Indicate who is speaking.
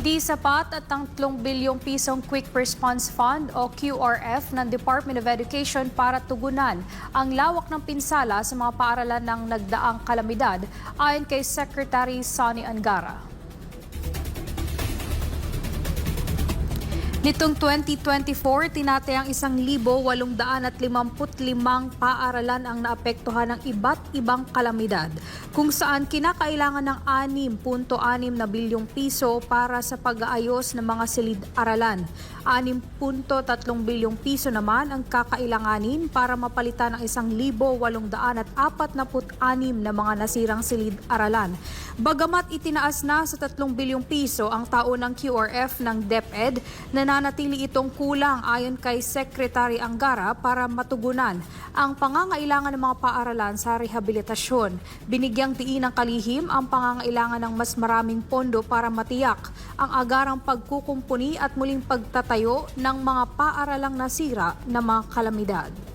Speaker 1: Hindi sapat at ang 3 bilyong pisong Quick Response Fund o QRF ng Department of Education para tugunan ang lawak ng pinsala sa mga paaralan ng nagdaang kalamidad ayon kay Secretary Sonny Angara. Nitong 2024, tinatayang isang libo walong daan at limamput limang paaralan ang naapektuhan ng iba't ibang kalamidad, kung saan kinakailangan ng 6.6 na bilyong piso para sa pag-aayos ng mga silid-aralan. 6.3 bilyong piso naman ang kakailanganin para mapalitan ng isang libo walong daan at apat na anim na mga nasirang silid-aralan. Bagamat itinaas na sa 3 bilyong piso ang taon ng QRF ng DepEd, nananatili itong kulang ayon kay Secretary Angara para matugunan ang pangangailangan ng mga paaralan sa rehabilitasyon. Binigyang tiin ng kalihim ang pangangailangan ng mas maraming pondo para matiyak ang agarang pagkukumpuni at muling pagtatayo ng mga paaralang nasira ng mga kalamidad.